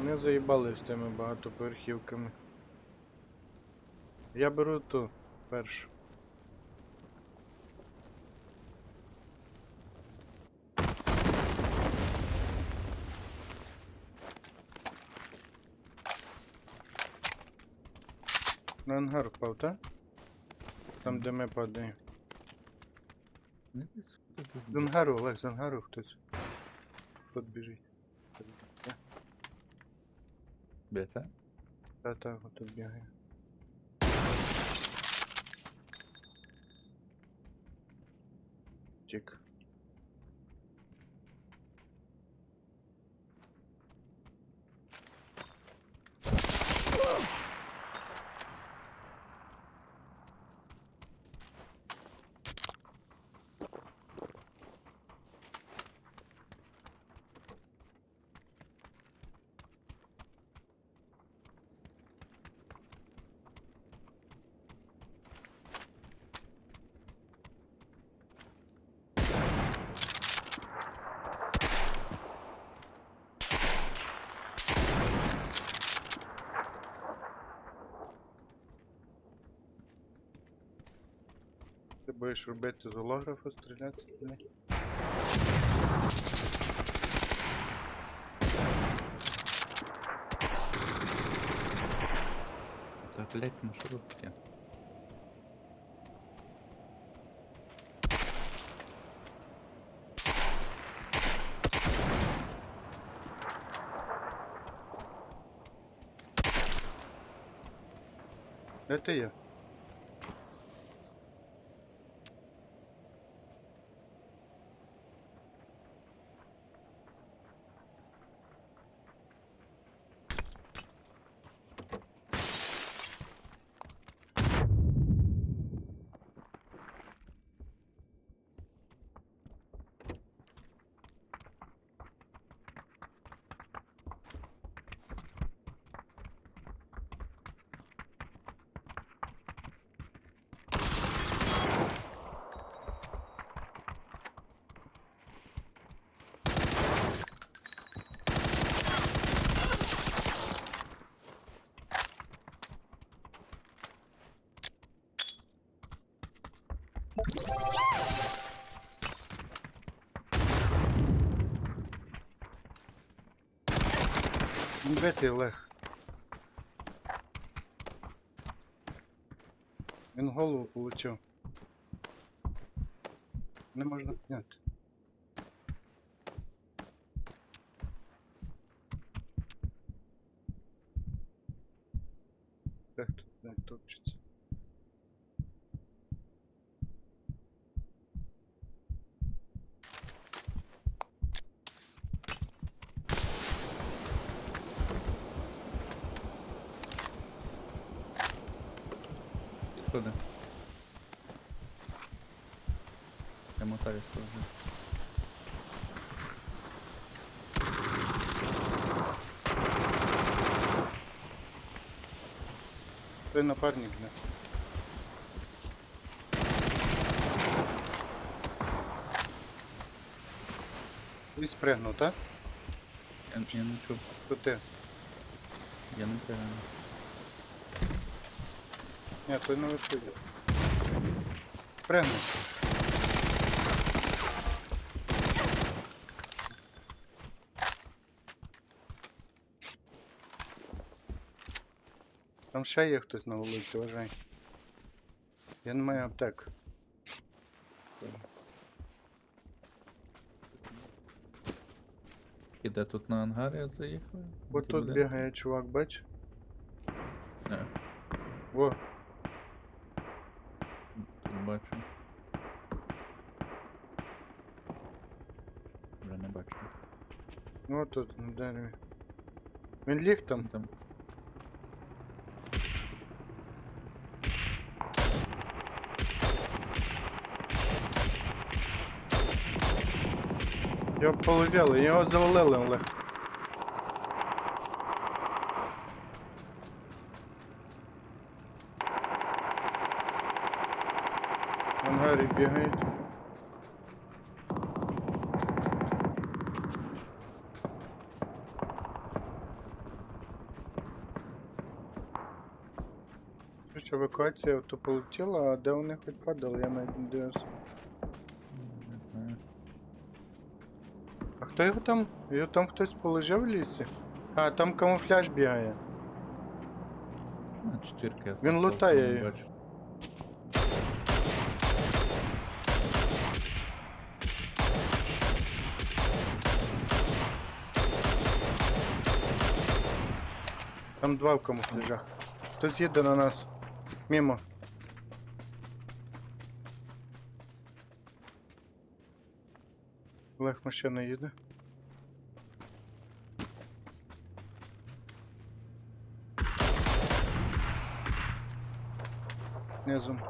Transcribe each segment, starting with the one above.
Вони заїбали з тими багатоповерхівками. Я беру ту першу. На ангар впав, так? Там, де ми падаємо. З ангару, Олег, з ангару хтось. Тут біжить. Бета? Та-та, тут будеш робити з голографа стріляти? Ні? Та блять, ну що тут таке? Де ти є? Де Олег? Він голову получив. Не можна підняти. Так тут не топчеться? Підходи. Я мотаюся вже. Той напарник, не? І спригнув, так? Я, я не чув. То ти. Я не певен. Той на верху є. Спригнув. Там ще є хтось на вулиці, вважай. Я не маю аптек. І де тут на ангар я заїхав? Бо тут бігає чувак, бач? Не, Во, тут бачу. Вже не бачу. ну тут на дереві. Він ліг там. Там Його половили, його завалили, Олег. Коротше, евакуація то полетіла, а де вони хоч падали, я навіть не дивився. Не знаю. А хто його там? Його там хтось положив в лісі? А, там камуфляж бігає. На четвірки. я Він лутає бачу. Там два в камуфляжах. Хтось їде на нас. Мімо. Олег машина їде. Низом.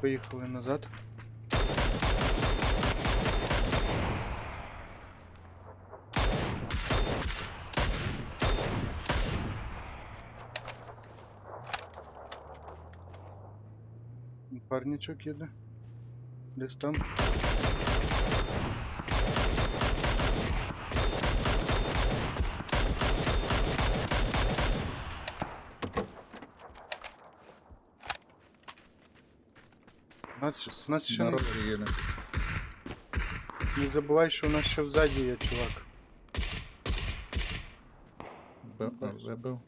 Поїхали назад. Парничок їде. Десь там. Нас, нас ще На не, ровері їде. не забувай, що у нас ще взаді є чувак. Б- а, Бачу. Вибив.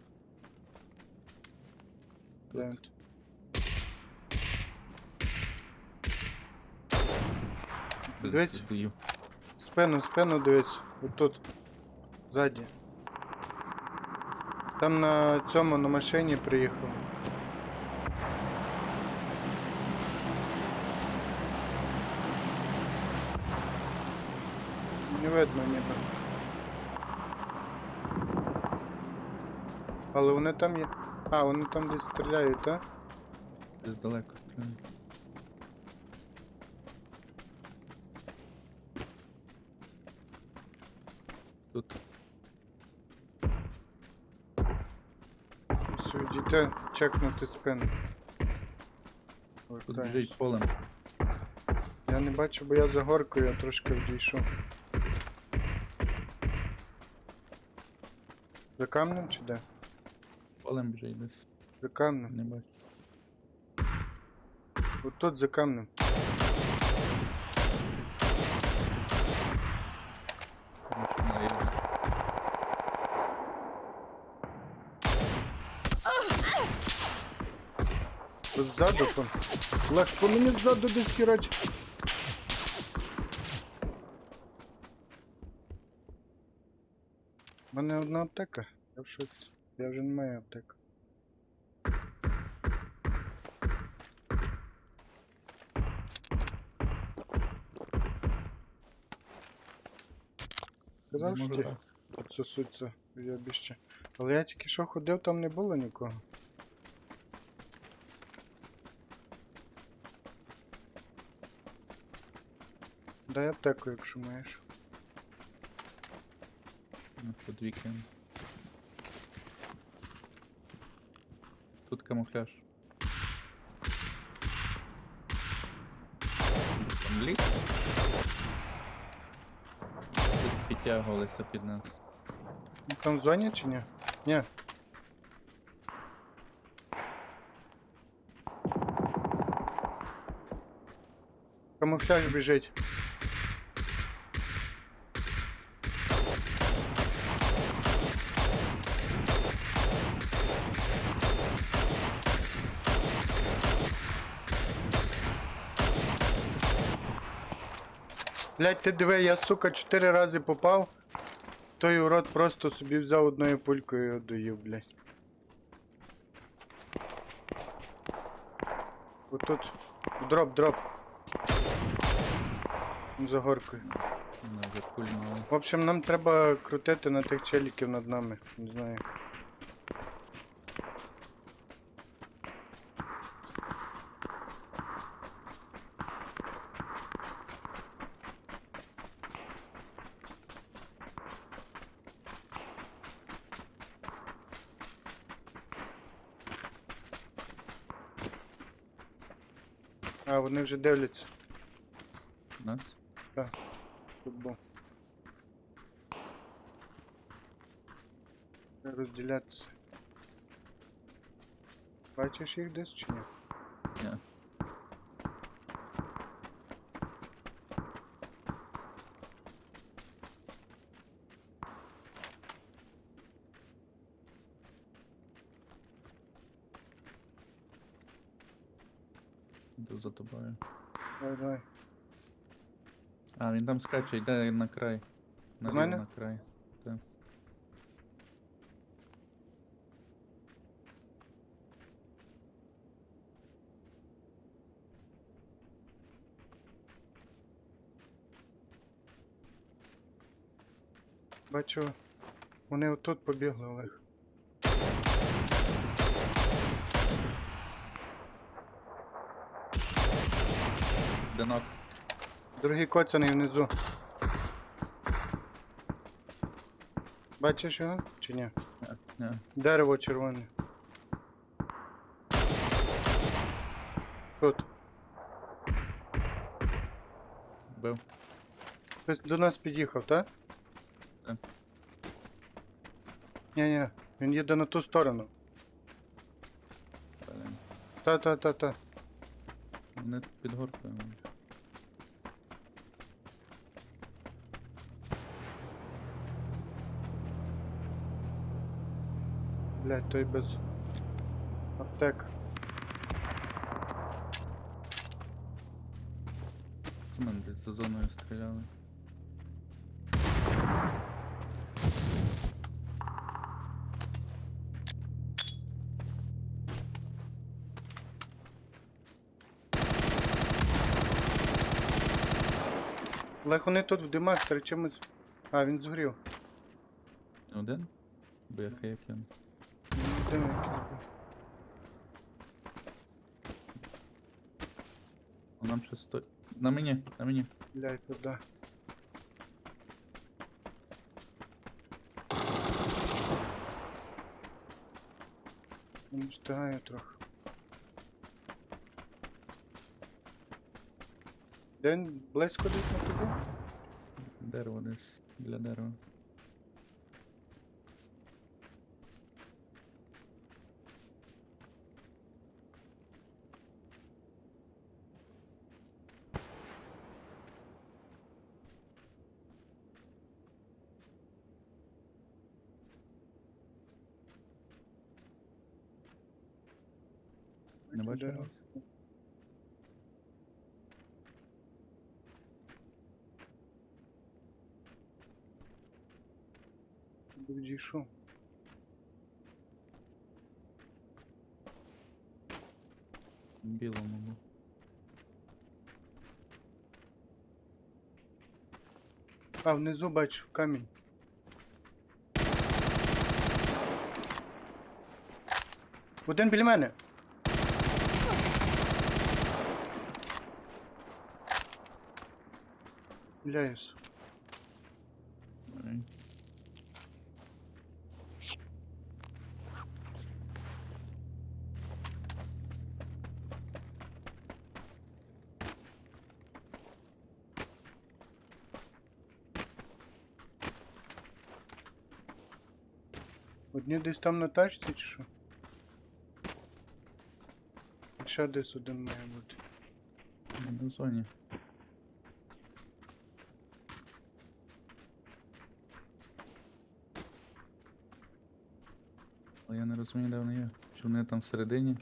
Дивись. Здаю. Спину, спину дивись. Отут. Ззаді. Там на цьому на машині приїхав. Не видно ніби. Але вони там є. А, вони там десь стріляють, так? Десь далеко стріляє. Тут Все, чекнути спину. тут біжить полем. Я не бачу, бо я за горкою, я трошки відійшов. За камнем чи де? Полем біжить десь. За камнем. Не бачу. От тут за камнем. Машина їде. Тут ззаду там. Лег, по мені ззаду десь хірач. У мене одна аптека. Я в шоці. Я вже не маю аптек. Казав, що можу ті так. підсосуться біще. Але я тільки що ходив, там не було нікого. Дай аптеку, якщо маєш. Ну, Тут камуфляж. Там ліс. Тут підтягувалися під нас. Ну, Там в зоні чи ні? Ні. Камуфляж біжить. Блять, ти диви, я сука чотири рази попав. Той урод просто собі взяв одною пулькою і його доїв, блядь. Отут. Дроп, дроп. За горкою. Ну. В общем, нам треба крутити на тих челіків над нами. Не знаю. А, вони вже дивляться Нас? футбол. Треба Розділятися. Бачиш їх десь чи ні? Ні. Йду за тобою. Давай, давай. А, він там скаче, йде на край. На мене? на край. Так. Бачу. Вони отут побігли, Олег. Денок. Другий коцаний внизу. Бачиш його? Чи ні? Ні, ні. Дерево червоне. Тут. Бив. Хтось до нас під'їхав, так? Так. Ні-ні, він їде на ту сторону. Та-та-та-та. Вони тут під горкою. Блять, той без аптек. Команди за зоною стріляли. Олег, вони тут в димах серед чимось. А, він згорів. Один? Бляха, як він. Дим якийсь був. А нам ще сто... На мені, на мені. Блять, туди. Не встигаю трохи. Де він близько десь на тобі? Дерево десь. Біля дерева. Не бачу. Дерево. вас? Був дійшов. Білому був. А, внизу бачу камінь. Один біля мене. Бляюсь. Одні десь там на тачці чи що? Ще десь один має бути. На зоні. Але я не розумію, де вони є. Чи вони там всередині?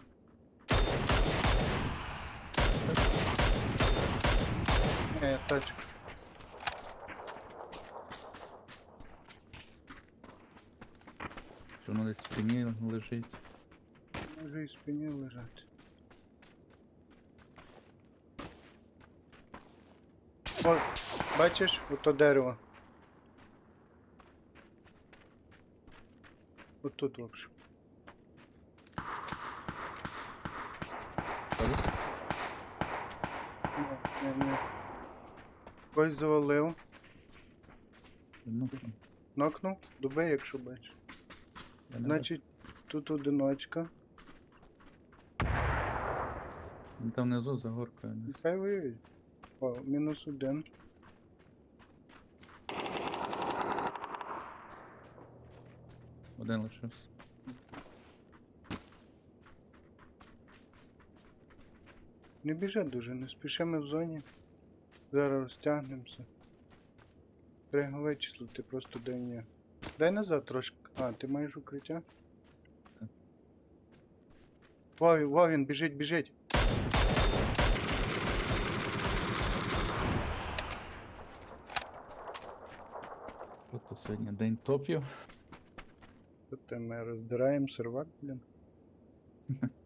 Ні, я тачка. В спині лежить? Може і спині лежати. О, бачиш, ото дерево. Отут, в общем. Правда? Ні, ні, ні. Когось завалив. Ну, Нокнув, дубе, якщо бачиш. Значить, тут одиночка. Він там внизу за горкою. десь. Нехай виявить. О, мінус один. Один лишився. Не біжи дуже, не спіши ми в зоні. Зараз розтягнемося. Треба вичислити просто де ні. Дай назад трошки. А, ти маєш укриття? Вау, вау, він біжить, біжить. От тут сьогодні день топів. Тут ми роздираємо сервак, блін.